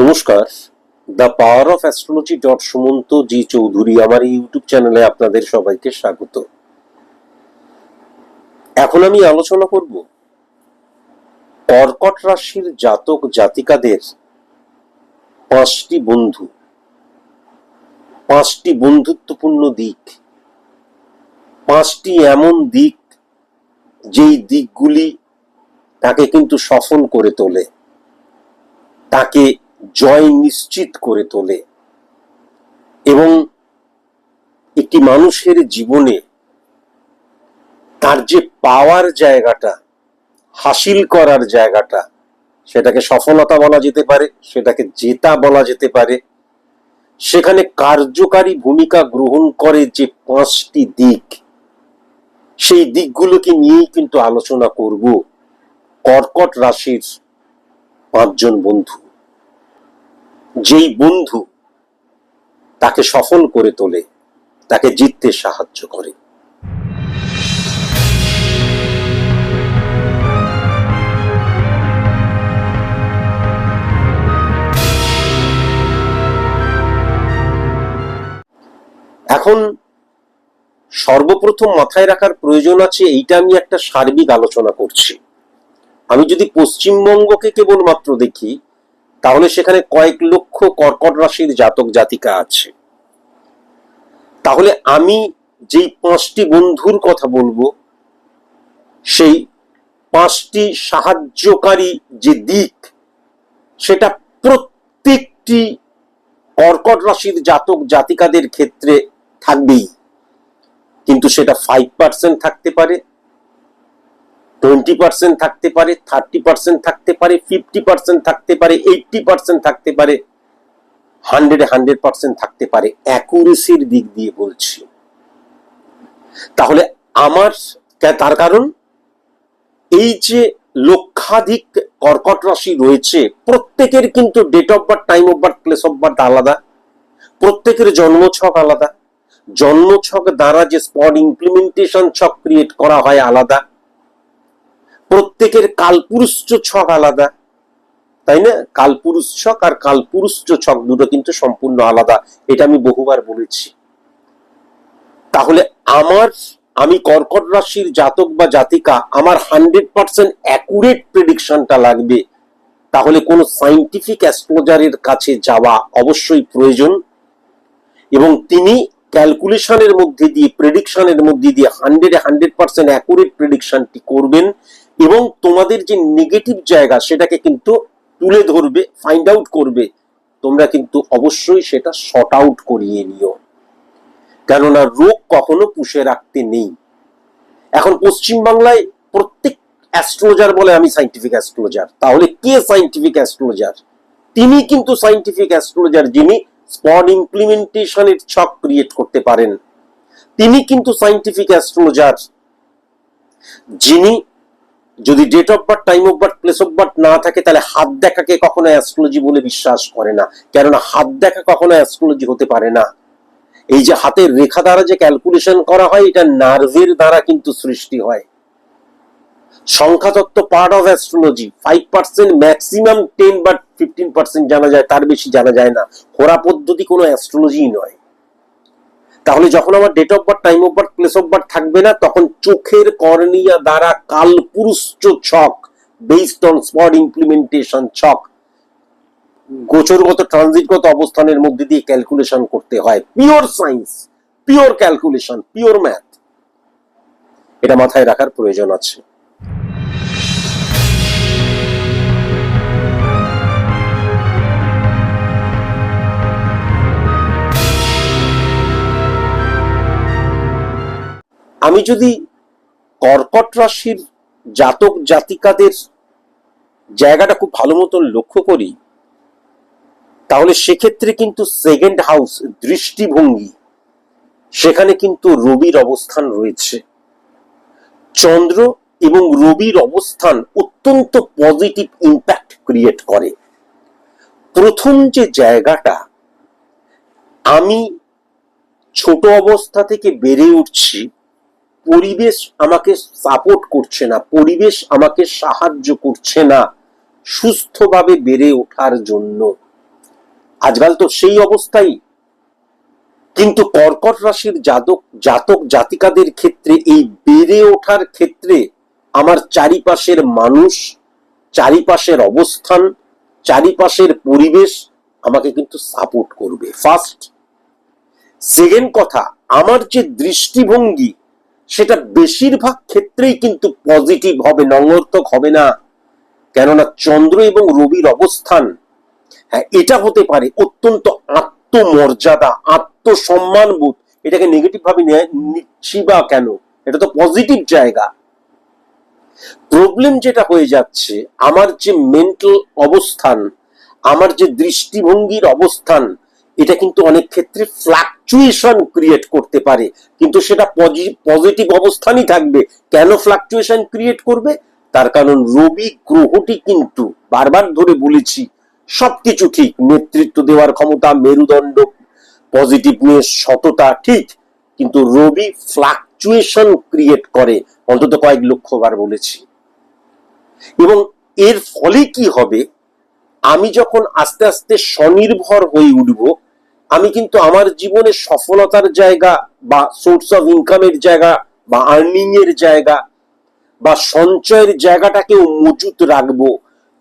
নমস্কার। The power of astrology dot Sumanta G Chowdhury আমার এই ইউটিউব চ্যানেলে আপনাদের সবাইকে স্বাগত। এখন আমি আলোচনা করব কর্কট রাশির জাতক জাতিকাদের পাঁচটি বন্ধু। পাঁচটি বন্ধুত্বপূর্ণ দিক। পাঁচটি এমন দিক যেই দিকগুলি তাকে কিন্তু সফল করে তোলে। তাকে জয় নিশ্চিত করে তোলে এবং একটি মানুষের জীবনে তার যে পাওয়ার জায়গাটা, হাসিল করার জায়গাটা, সেটাকে সফলতা বলা যেতে পারে, সেটাকে জেতা বলা যেতে পারে, সেখানে কার্যকারী ভূমিকা গ্রহণ করে যে পাঁচটি দিক, সেই দিকগুলোকে নিয়েই কিন্তু আলোচনা করব কর্কট রাশির পাঁচজন বন্ধু। যেই বন্ধু তাকে সফল করে তোলে, তাকে জিততে সাহায্য করে। এখন সর্বপ্রথম মাথায় রাখার প্রয়োজন আছে, এইটা আমি একটা সার্বিক আলোচনা করছি। আমি যদি পশ্চিমবঙ্গকে কেবলমাত্র দেখি তাহলে সেখানে কয়েক লক্ষ কর্কট রাশির জাতক জাতিকা আছে। তাহলে আমি যেই পাঁচটি বন্ধুর কথা বলব, সেই পাঁচটি সাহায্যকারী যে দিক, সেটা প্রত্যেকটি কর্কট রাশির জাতক জাতিকাদের ক্ষেত্রে থাকবেই। কিন্তু সেটা ফাইভ পার্সেন্ট থাকতে পারে টোয়েন্টি পার্সেন্ট থাকতে পারে থার্টি পার্সেন্ট থাকতে পারে ফিফটি পার্সেন্ট থাকতে পারে এইটটি পার্সেন্ট থাকতে পারে হান্ড্রেড হান্ড্রেড পার্সেন্ট থাকতে পারে। অ্যাকুরেসির দিক দিয়ে বলছি। তাহলে আমার তার কারণ, এই যে লক্ষাধিক কর্কট রাশি রয়েছে, প্রত্যেকের কিন্তু date of birth time of birth place of birth আলাদা। প্রত্যেকের জন্মছক আলাদা। জন্মছক দ্বারা যে স্পট ইমপ্লিমেন্টেশন ছক ক্রিয়েট করা হয় আলাদা। প্রত্যেকের কালপুরুষ ছক আলাদা, তাই না? কালপুরুষ ছক আর কালপুরুষ ছক দুটো কিন্তু সম্পূর্ণ আলাদা, এটা আমি বহুবার বলেছি। তাহলে আমার, আমি কর্কট রাশির জাতক বা জাতিকা, আমার হান্ড্রেড পার্সেন্ট অ্যাকুরেট প্রেডিকশনটা লাগবে। তাহলে কোনো সাইন্টিফিক অ্যাস্ট্রোলজারের কাছে যাওয়া অবশ্যই প্রয়োজন। এবং তিনি ক্যালকুলেশনের মধ্যে দিয়ে, প্রেডিকশনের মধ্যে দিয়ে হান্ড্রেড হান্ড্রেড পার্সেন্ট অ্যাকুরেট প্রেডিকশনটি করবেন। এবং তোমাদের যে নেগেটিভ জায়গা সেটাকে কিন্তু তুলে ধরবে ফাইন্ড আউট করবে, তোমরা কিন্তু অবশ্যই সেটা শর্ট আউট করিয়ে নিও। কেননা রোগ কখনো পুষে রাখতে নেই। এখন পশ্চিম বাংলায় প্রত্যেক অ্যাস্ট্রোলজার বলে আমি সাইন্টিফিক অ্যাস্ট্রোলজার তাহলে কে সাইন্টিফিক অ্যাস্ট্রোলজার তিনি কিন্তু সাইন্টিফিক অ্যাস্ট্রোলজার যিনি স্পট ইমপ্লিমেন্টেশনের ছক ক্রিয়েট করতে পারেন। তিনি কিন্তু সাইন্টিফিক অ্যাস্ট্রোলজার যিনি যদি date of birth time of birth place of birth না থাকে, তাহলে হাত দেখাকে কখনো অ্যাস্ট্রোলজি বলে বিশ্বাস করে না। কেননা হাত দেখা কখনো অ্যাস্ট্রোলজি হতে পারে না। এই যে হাতের রেখা দ্বারা যে ক্যালকুলেশন করা হয়, এটা নার্ভের দ্বারা কিন্তু সৃষ্টি হয়। সংখ্যাতত্ত্ব part of astrology five percent maximum ten বা ফিফটিন পার্সেন্ট জানা যায়, তার বেশি জানা যায় না। হোরা পদ্ধতি কোনো অ্যাস্ট্রোলজি নয়। তাহলে যখন আমার date of birth time of birth place of birth থাকবে না, তখন চোখের কর্নিয়া দ্বারা কালপুরুষ ছক বেসড অন স্পট ইমপ্লিমেন্টেশন ছক। গোচরগত ট্রানজিটগত অবস্থানের মধ্যে দিয়ে ক্যালকুলেশন করতে হয়। Pure science pure calculation pure math এটা মাথায় রাখার প্রয়োজন আছে। আমি যদি কর্কট রাশির জাতক জাতিকাদের জায়গাটা খুব ভালো মতন লক্ষ্য করি, তাহলে সেক্ষেত্রে কিন্তু সেকেন্ড হাউস দৃষ্টিভঙ্গি, সেখানে কিন্তু রবির অবস্থান রয়েছে। চন্দ্র এবং রবির অবস্থান অত্যন্ত পজিটিভ ইম্প্যাক্ট ক্রিয়েট করে। প্রথম যে জায়গাটা, আমি ছোট অবস্থা থেকে বেড়ে উঠছি পরিবেশ আমাকে সাপোর্ট করছে না, পরিবেশ আমাকে সাহায্য করছে না সুস্থভাবে বেড়ে ওঠার জন্য। আজকাল তো সেই অবস্থাই। কিন্তু কর্কট রাশির জাতক জাতক, জাতিকাদের ক্ষেত্রে, এই বেড়ে ওঠার ক্ষেত্রে আমার চারিপাশের মানুষ, চারিপাশের অবস্থান, চারিপাশের পরিবেশ আমাকে কিন্তু সাপোর্ট করবে। ফার্স্ট সেকেন্ড কথা, আমার যে দৃষ্টিভঙ্গি সেটা বেশিরভাগ ক্ষেত্রেই কিন্তু পজিটিভ হবে নঙ্গর্তক হবে না। কেননা চন্দ্র এবং রবির অবস্থান হ্যাঁ এটা হতে পারে অত্যন্ত আত্মমর্যাদা আত্মসম্মান বোধ এটাকে নেগেটিভ ভাবে নিচ্ছি বা কেন? এটা তো পজিটিভ জায়গা। প্রবলেম যেটা হয়ে যাচ্ছে, আমার যে মেন্টাল অবস্থান, আমার যে দৃষ্টিভঙ্গির অবস্থান এটা কিন্তু অনেক ক্ষেত্রে ফ্লাকচুয়েশন ক্রিয়েট করতে পারে। কিন্তু সেটা পজিটিভ অবস্থানই থাকবে। কেন ফ্লাকচুয়েশন ক্রিয়েট করবে? তার কারণ রবি গ্রহটি কিন্তু বারবার ধরে বলেছি, সবকিছু ঠিক, নেতৃত্ব দেওয়ার ক্ষমতা, মেরুদণ্ড পজিটিভনেস সততা ঠিক, কিন্তু রবি ফ্লাকচুয়েশন ক্রিয়েট করে, অন্তত কয়েক লক্ষ বার বলেছি। এবং এর ফলে কি হবে? আমি যখন আস্তে আস্তে স্বনির্ভর হয়ে উঠব আমি কিন্তু আমার জীবনে সফলতার জায়গা বা সোর্স অফ ইনকামের জায়গা বা আর্নিং এর জায়গা বা সঞ্চয়ের জায়গাটাকেও মজুত রাখব।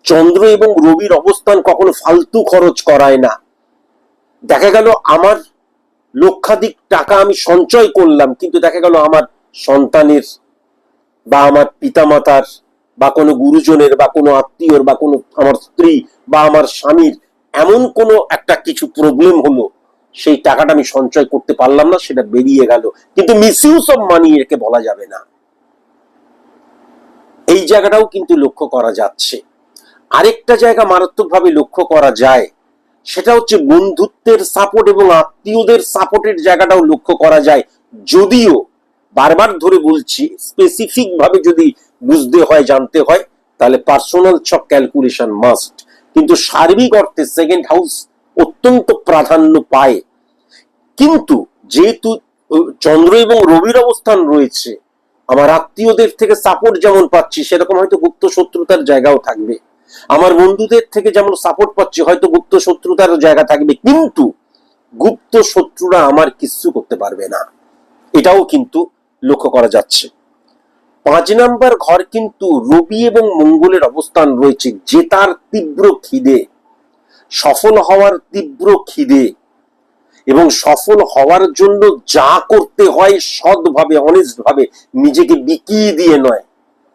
চন্দ্র এবং রবির অবস্থান কখনো ফালতু খরচ করায় না। দেখা গেল আমার লক্ষাধিক টাকা আমি সঞ্চয় করলাম, কিন্তু দেখা গেল আমার সন্তানের বা আমার পিতামাতার বা কোনো গুরুজনের বা কোনো আত্মীয়র বা কোনো আমার স্ত্রী বা আমার স্বামীর এমন কোনো একটা কিছু প্রবলেম হলো সেই টাকাটা আমি সঞ্চয় করতে পারলাম না, সেটা বেরিয়ে গেল। কিন্তু মিসইউজ অফ মানি একে বলা যাবে না। এই জায়গাটাও কিন্তু লক্ষ্য করা যাচ্ছে। আরেকটা জায়গা মারাত্মকভাবে লক্ষ্য করা যায়, সেটা হচ্ছে বন্ধুত্বের সাপোর্ট এবং আত্মীয়দের সাপোর্টের জায়গাটাও লক্ষ্য করা যায়। যদিও, বারবার ধরে বলছি স্পেসিফিক ভাবে যদি বুঝতে হয়, জানতে হয়, তাহলে পার্সোনাল ছক ক্যালকুলেশন মাস্ট কিন্তু সার্বিক অর্থে সেকেন্ড হাউস অত্যন্ত প্রাধান্য পায়। কিন্তু যেহেতু চন্দ্র এবং রবির অবস্থান রয়েছে, আমার আত্মীয়দের থেকে সাপোর্ট যেমন পাচ্ছি, সেরকম হয়তো গুপ্ত শত্রুতার জায়গাও থাকবে। আমার বন্ধুদের থেকে যেমন সাপোর্ট পাচ্ছি, হয়তো গুপ্ত শত্রুতার জায়গা থাকবে, কিন্তু গুপ্ত শত্রুরা আমার কিচ্ছু করতে পারবে না। এটাও কিন্তু লক্ষ্য করা যাচ্ছে। পাঁচ নাম্বার ঘর কিন্তু রবি এবং মঙ্গলের অবস্থান রয়েছে যে তার তীব্র খিদে। সফল হওয়ার তীব্র খিদে এবং সফল হওয়ার জন্য যা করতে হয় সৎভাবে অনেস্ট ভাবে নিজেকে বিকিয়ে দিয়ে নয়,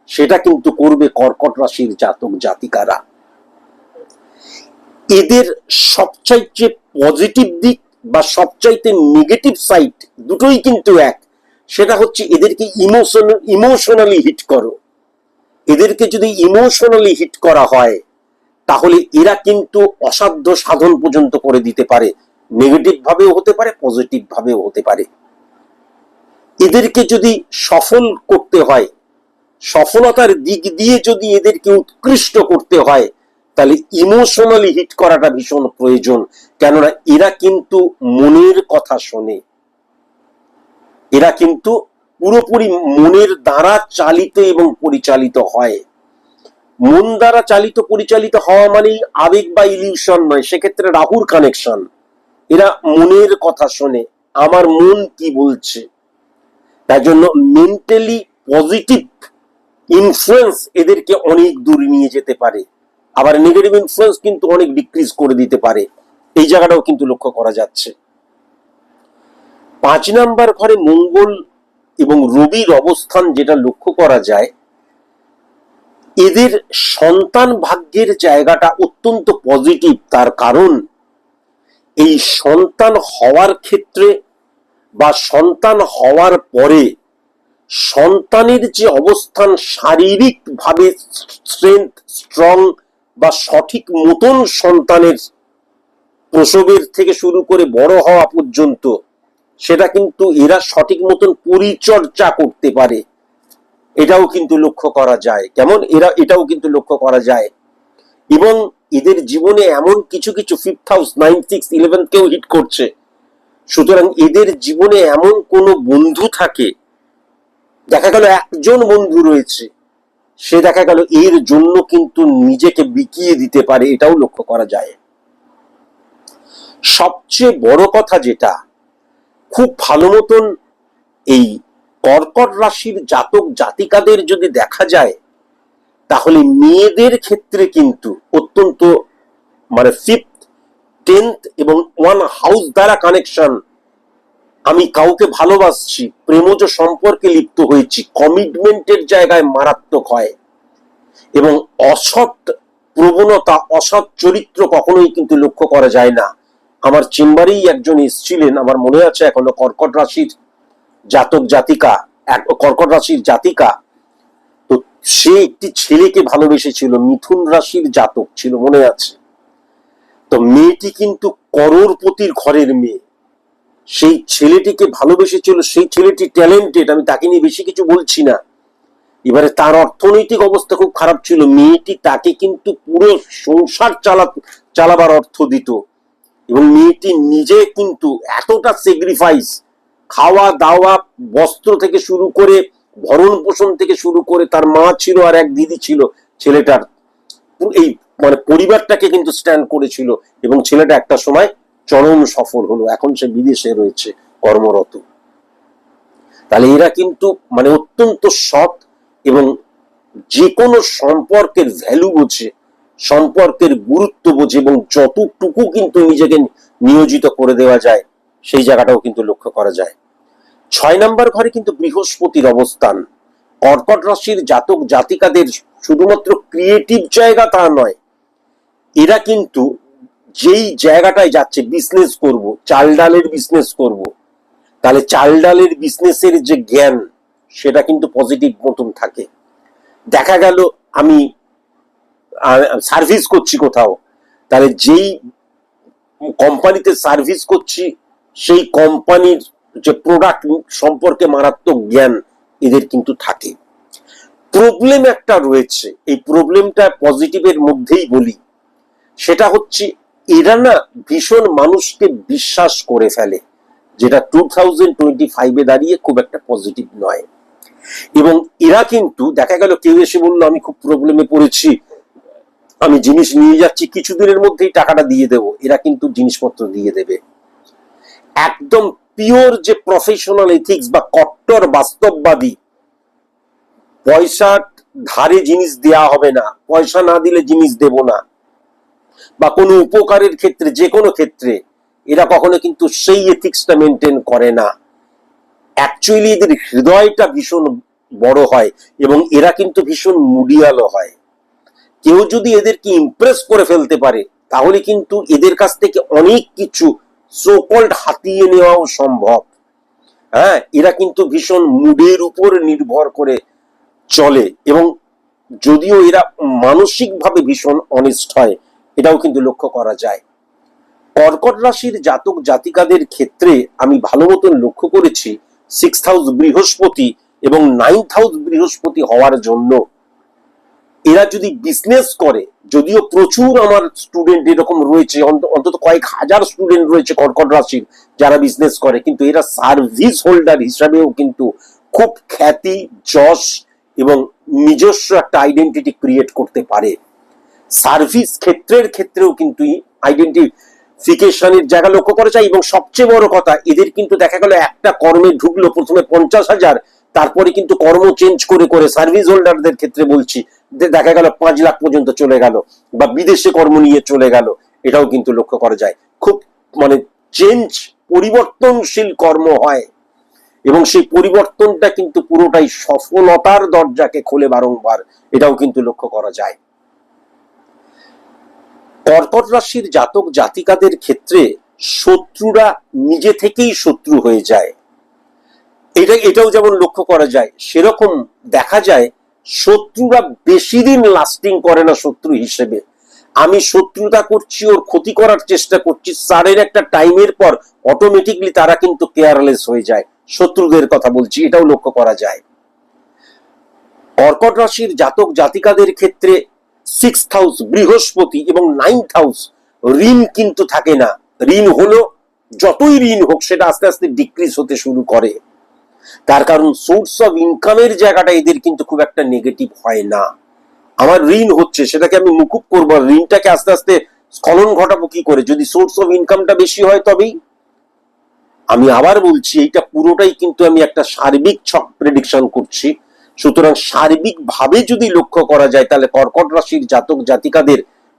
সেটা কিন্তু করবে কর্কট রাশির জাতক, জাতিকারা। এদের সবচাইতে পজিটিভ দিক বা সবচাইতে নেগেটিভ সাইড দুটোই কিন্তু এক, সেটা হচ্ছে এদেরকে ইমোশনাল ইমোশনালি হিট করো। এদেরকে যদি ইমোশনালি হিট করা হয় তাহলে এরা কিন্তু অসাধ্য সাধন পর্যন্ত করে দিতে পারে। নেগেটিভ ভাবেও হতে পারে পজিটিভ ভাবেও হতে পারে। এদেরকে যদি সফল করতে হয়, সফলতার দিক দিয়ে যদি এদেরকে উৎকৃষ্ট করতে হয়, তাহলে ইমোশনালি হিট করাটা ভীষণ প্রয়োজন। কেননা এরা কিন্তু মনের কথা শোনে। এরা কিন্তু পুরোপুরি মনের দ্বারা চালিত এবং পরিচালিত হয়। মন দ্বারা চালিত, পরিচালিত হওয়া মানেই আবেগ বা ইলিউশন নয়, সেক্ষেত্রে রাহুর কানেকশন এরা মনের কথা শোনে, আমার মন কি বলছে? তাই জন্য মেন্টালি পজিটিভ ইনফ্লুয়েন্স এদেরকে অনেক দূর নিয়ে যেতে পারে। আবার নেগেটিভ ইনফ্লুয়েন্স কিন্তু অনেক ডিক্রিজ করে দিতে পারে। এই জায়গাটাও কিন্তু লক্ষ্য করা যাচ্ছে। পাঁচ নাম্বার ঘরে মঙ্গল এবং রবির অবস্থান যেটা লক্ষ্য করা যায় এদের সন্তান ভাগ্যের জায়গাটা অত্যন্ত পজিটিভ তার কারণ এই সন্তান হওয়ার ক্ষেত্রে বা সন্তান হওয়ার পরে সন্তানের যে অবস্থান শারীরিক ভাবে স্ট্রেংথ স্ট্রং বা সঠিক মতন সন্তানের প্রসবের থেকে শুরু করে বড় হওয়া পর্যন্ত, সেটা কিন্তু এরা সঠিক মতন পরিচর্যা করতে পারে। এটাও কিন্তু লক্ষ্য করা যায়। কেমন? এরা, এটাও কিন্তু লক্ষ্য করা যায়। এবং এদের জীবনে এমন কিছু কিছু fifth house nine six eleven কেও হিট করছে। সুতরাং এদের জীবনে এমন কোনো বন্ধু থাকে, দেখা গেল একজন বন্ধু রয়েছে, সে দেখা গেল এর জন্য কিন্তু নিজেকে বিকিয়ে দিতে পারে, এটাও লক্ষ্য করা যায়। সবচেয়ে বড় কথা যেটা, খুব ভালো মতন এই কর্কট রাশির জাতক জাতিকাদের যদি দেখা যায়, তাহলে মেয়েদের ক্ষেত্রে কিন্তু অত্যন্ত মানে ফিফথ টেন্থ এবং ওয়ান হাউস দ্বারা কানেকশন আমি কাউকে ভালোবাসছি, প্রেমজ সম্পর্কে লিপ্ত হয়েছি কমিটমেন্টের জায়গায় মারাত্মক হয় এবং অসৎ প্রবণতা, অসৎ চরিত্র কখনোই কিন্তু লক্ষ্য করা যায় না। আমার চেম্বারেই একজন এসছিলেন, আমার মনে আছে এখনও কর্কট রাশির জাতক জাতিকা, এক কর্কট রাশির জাতিকা, তো সে একটি ছেলেকে ভালোবেসেছিল, মিথুন রাশির জাতক ছিল মনে আছে। তো মেয়েটি কিন্তু করোরপতির ঘরের মেয়ে। সেই ছেলেটিকে ভালোবেসেছিল, সেই ছেলেটি ট্যালেন্টেড, আমি তাকে নিয়ে বেশি কিছু বলছি না। এবারে তার অর্থনৈতিক অবস্থা খুব খারাপ ছিল, মেয়েটি তাকে কিন্তু পুরো সংসার চালা, চালাবার অর্থ দিত। এবং মেয়েটি নিজে কিন্তু এতটা স্যাক্রিফাইস খাওয়া দাওয়া বস্ত্র থেকে শুরু করে ভরণ পোষণ থেকে শুরু করে তার মা ছিল আর এক দিদি ছিল, ছেলেটার এই মানে পরিবারটাকে কিন্তু স্ট্যান্ড করেছিল এবং ছেলেটা একটা সময় চরম সফল হলো, এখন সে বিদেশে রয়েছে কর্মরত। তাহলে এরা কিন্তু মানে অত্যন্ত সৎ এবং যে কোনো সম্পর্কের ভ্যালু বোঝে, সম্পর্কের গুরুত্ব বোঝে এবং যতটুকু কিন্তু নিজেকে নিয়োজিত করে দেওয়া যায় সেই জায়গাটাও কিন্তু লক্ষ্য করা যায়। ছয় নম্বর ঘরে কিন্তু বৃহস্পতির অবস্থান। কর্কট রাশির জাতক জাতিকাদের শুধুমাত্র ক্রিয়েটিভ জায়গা তা নয়, এরা কিন্তু যেই জায়গাটায় যাচ্ছে বিজনেস করব চাল ডালের বিজনেস করব, তাহলে চাল ডালের বিজনেসের যে জ্ঞান, সেটা কিন্তু পজিটিভ মতন থাকে। দেখা গেল আমি সার্ভিস করছি কোথাও, তাহলে যেই কোম্পানিতে সার্ভিস করছি সেই কোম্পানির যে প্রোডাক্ট সম্পর্কে মারাত্মক জ্ঞান এদের কিন্তু থাকে। প্রবলেম একটা রয়েছে, এই প্রবলেমটা পজিটিভের মধ্যেই বলি। সেটা হচ্ছে, এরা না ভীষণ মানুষকে বিশ্বাস করে ফেলে, যেটা টু থাউজেন্ড টোয়েন্টি ফাইভে দাঁড়িয়ে খুব একটা পজিটিভ নয়। এবং এরা কিন্তু, দেখা গেল কেউ এসে বলল, আমি খুব প্রবলেমে পড়েছি, আমি জিনিস নিয়ে যাচ্ছি, কিছুদিনের মধ্যেই টাকাটা দিয়ে দেব। এরা কিন্তু জিনিসপত্র দিয়ে দেবে। একদম পিওর যে প্রফেশনাল এথিক্স বা কট্টর বাস্তববাদী পয়সা ধারে জিনিস দেয়া হবে না, পয়সা না দিলে জিনিস দেব না। বা কোনো উপকারের ক্ষেত্রে, যে কোনো ক্ষেত্রে, এরা কখনো কিন্তু সেই এথিক্সটা মেনটেন করে না। অ্যাকচুয়ালি এদের হৃদয়টা ভীষণ বড় হয় এবং এরা কিন্তু ভীষণ মুডিয়ালও হয়। কেউ যদি এদেরকে ইমপ্রেস করে ফেলতে পারে, তাহলে কিন্তু এদের কাছ থেকে অনেক কিছু সোকল্ড হাতিয়ে নেওয়াও সম্ভব। হ্যাঁ এরা কিন্তু ভীষণ মুডের উপর নির্ভর করে চলে এবং যদিও এরা মানসিকভাবে ভীষণ অনিষ্ট হয়, এটাও কিন্তু লক্ষ্য করা যায়। কর্কট রাশির জাতক জাতিকাদের ক্ষেত্রে আমি ভালো মতন লক্ষ্য করেছি সিক্স হাউস বৃহস্পতি এবং নাইন্থ হাউস বৃহস্পতি হওয়ার জন্য। এরা যদি বিজনেস করে, যদিও প্রচুর আমার স্টুডেন্ট এরকম রয়েছে অন্তত কয়েক হাজার স্টুডেন্ট রয়েছে কর্কট রাশির যারা বিজনেস করে, কিন্তু এরা সার্ভিস হোল্ডার হিসাবেও কিন্তু খুব খ্যাতি, যশ এবং নিজস্ব একটা আইডেন্টিটি ক্রিয়েট করতে পারে। সার্ভিস ক্ষেত্রের ক্ষেত্রেও কিন্তু আইডেন্টিফিকেশনের জায়গা লক্ষ্য করা যায় এবং সবচেয়ে বড় কথা, এদের কিন্তু দেখা গেল একটা কর্মে ঢুকলো, প্রথমে পঞ্চাশ হাজার, তারপরে কিন্তু কর্ম চেঞ্জ করে করে সার্ভিস হোল্ডারদের ক্ষেত্রে বলছি দেখা গেল পাঁচ লাখ পর্যন্ত চলে গেল বা বিদেশে কর্ম নিয়ে চলে গেল, এটাও কিন্তু লক্ষ্য করা যায়। খুব মানে চেঞ্জ পরিবর্তনশীল কর্ম হয় এবং সেই পরিবর্তনটা কিন্তু পুরোটাই সফলতার দরজাকে খোলে বারংবার, এটাও কিন্তু লক্ষ্য করা যায়। কর্কট রাশির জাতক জাতিকাদের ক্ষেত্রে শত্রুরা নিজে থেকেই শত্রু হয়ে যায়। এটা, এটাও যেমন লক্ষ্য করা যায়, সেরকম দেখা যায় শত্রুরা বেশি দিন লাস্টিং করে না শত্রু হিসেবে। আমি শত্রুতা করছি, ওর ক্ষতি করার চেষ্টা করছি সারের একটা টাইমের পর অটোমেটিকলি তারা কিন্তু কেয়ারলেস হয়ে যায়। শত্রুদের কথা বলছি, এটাও লক্ষ্য করা যায়। কর্কট রাশির জাতক জাতিকাদের ক্ষেত্রে সিক্স হাউস বৃহস্পতি এবং নাইন্থ হাউস ঋণ কিন্তু থাকে না। ঋণ হলো, যতই ঋণ হোক, সেটা আস্তে আস্তে ডিক্রিজ হতে শুরু করে। তার কারণ সোর্স অফ ইনকামের জায়গাটা এদের কিন্তু খুব একটা নেগেটিভ হয় না। আমার ঋণ হচ্ছে, সেটাকে আমি মুকুব করব ঋণটাকে আস্তে আস্তে স্খলন ঘটাবো কি করে? যদি সোর্স অফ ইনকামটা বেশি হয় তবেই। আমি আবার বলছি, এইটা পুরোটাই কিন্তু আমি একটা সার্বিক ছক প্রেডিকশন করছি। সুতরাং সার্বিক ভাবে যদি লক্ষ্য করা যায়, তাহলে কর্কট রাশির জাতক জাতিকাদের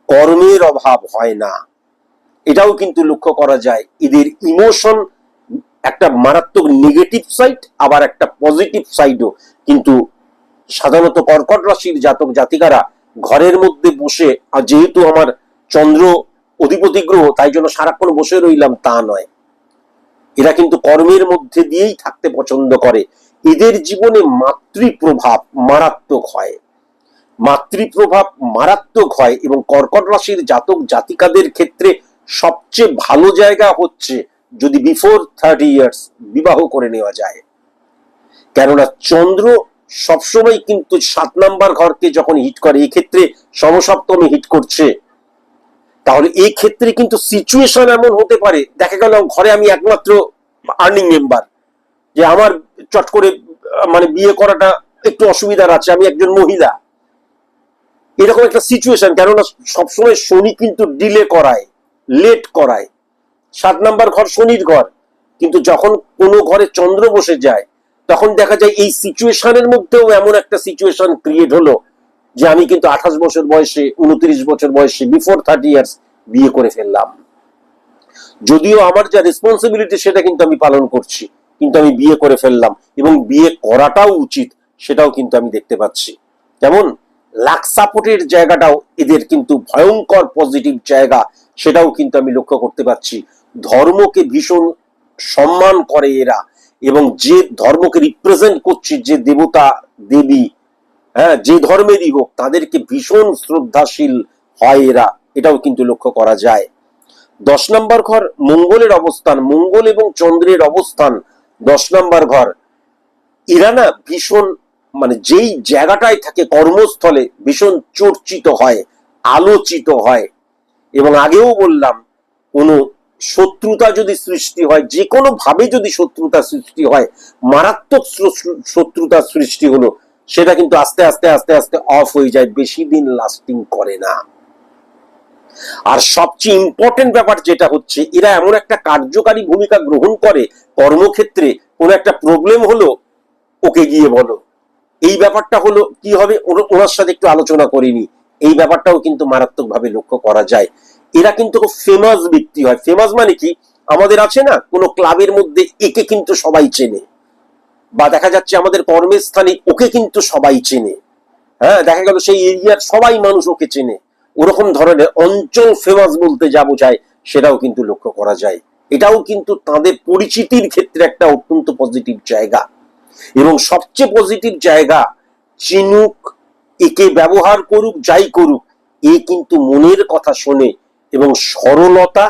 কর্মের অভাব হয় না। এটাও কিন্তু লক্ষ্য করা যায়। এদের ইমোশন একটা মারাত্মক নেগেটিভ সাইড আবার একটা পজিটিভ সাইডও কিন্তু সাধারণত কর্কট রাশির জাতক জাতিকারা ঘরের মধ্যে বসে, আর যেহেতু আমার চন্দ্র অধিপতি গ্রহ, তাই জন্য সারাক্ষণ বসে রইলাম, তা নয়। এরা কিন্তু কর্মের মধ্যে দিয়েই থাকতে পছন্দ করে। এদের জীবনে মাতৃপ্রভাব মারাত্মক হয়। মাতৃপ্রভাব মারাত্মক হয় এবং কর্কট রাশির জাতক জাতিকাদের ক্ষেত্রে সবচেয়ে ভালো জায়গা হচ্ছে যদি বিফোর থার্টি ইয়ার্স বিবাহ করে নেওয়া যায়। কেননা চন্দ্র সবসময় কিন্তু সাত নাম্বার ঘরকে যখন হিট করে এই ক্ষেত্রে সমসপ্তমে হিট করছে। তাহলে এই ক্ষেত্রে কিন্তু সিচুয়েশন এমন হতে পারে, দেখা গেল ঘরে আমি একমাত্র আর্নিং মেম্বার যে আমার চট করে মানে বিয়ে করাটা একটু অসুবিধার আছে, আমি একজন মহিলা। এরকম একটা সিচুয়েশন কেননা সবসময় শনি কিন্তু ডিলে করায় লেট করায়। সাত নাম্বার ঘর শনির ঘর। কিন্তু যখন কোনো ঘরে চন্দ্র বসে যায়, তখন দেখা যায় এই সিচুয়েশনের মধ্যেও এমন একটা সিচুয়েশন ক্রিয়েট হলো যে আমি কিন্তু আঠাশ বছর বয়সে, উনত্রিশ বছর বয়সে বিফোর থার্টি ইয়ার্স বিয়ে করে ফেললাম। যদিও আমার যা রেসপন্সিবিলিটি সেটা কিন্তু আমি পালন করছি, কিন্তু আমি বিয়ে করে ফেললাম এবং বিয়ে করাটাও উচিত সেটাও কিন্তু আমি দেখতে পাচ্ছি। যেমন লাক সাপোর্টের জায়গাটাও এদের কিন্তু ভয়ঙ্কর পজিটিভ জায়গা, সেটাও কিন্তু আমি লক্ষ্য করতে পারছি। ধর্মকে ভীষণ সম্মান করে এরা এবং যে ধর্মকে রিপ্রেজেন্ট করছে যে দেবতা দেবী হ্যাঁ যে ধর্মেরই হোক, তাদেরকে ভীষণ শ্রদ্ধাশীল হয় এরা। এটাও কিন্তু লক্ষ্য করা যায়। দশ নম্বর ঘর, মঙ্গলের অবস্থান। মঙ্গল এবং চন্দ্রের অবস্থান দশ নম্বর ঘর। এরা না ভীষণ মানে যেই জায়গাটায় থাকে কর্মস্থলে ভীষণ চর্চিত হয়, আলোচিত হয়। এবং আগেও বললাম, কোনো শত্রুতা যদি সৃষ্টি হয় যে কোনো ভাবে যদি শত্রুতা সৃষ্টি হয়, মারাত্মক শত্রুতা সৃষ্টি হলো, সেটা কিন্তু আস্তে আস্তে আস্তে আস্তে অফ হয়ে যায়, বেশি দিন লাস্টিং করে না। আর সবচেয়ে ইম্পর্টেন্ট ব্যাপার যেটা হচ্ছে, এরা এমন একটা কার্যকারী ভূমিকা গ্রহণ করে, কর্মক্ষেত্রে কোনো একটা প্রবলেম হলো, ওকে গিয়ে বলো। এই ব্যাপারটা হলো, কি হবে ওনার সাথে একটু আলোচনা করিনি এই ব্যাপারটাও কিন্তু মারাত্মকভাবে লক্ষ্য করা যায়। এরা কিন্তু খুব ফেমাস ব্যক্তি হয়। ফেমাস মানে কি? আমাদের আছে না, কোনো ক্লাবের মধ্যে একে কিন্তু সবাই চেনে। বা দেখা যাচ্ছে আমাদের কর্মের স্থানে ওকে কিন্তু সবাই চেনে। হ্যাঁ দেখা গেল সেই এরিয়ার সবাই মানুষ ওকে চেনে। ওরকম ধরনের অঞ্চল ফেমাস বলতে যা বোঝায়, সেটাও কিন্তু লক্ষ্য করা যায়। এটাও কিন্তু তাদের পরিচিতির ক্ষেত্রে একটা অত্যন্ত পজিটিভ জায়গা। এবং সবচেয়ে পজিটিভ জায়গা, চিনুক, একে ব্যবহার করুক, যাই করুক, এ কিন্তু মনের কথা শোনে এবং সরলতা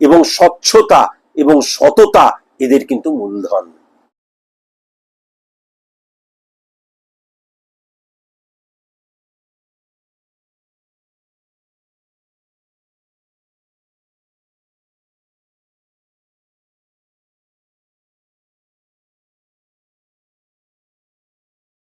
এবং স্বচ্ছতা এবং সততা এদের কিন্তু মূলধন।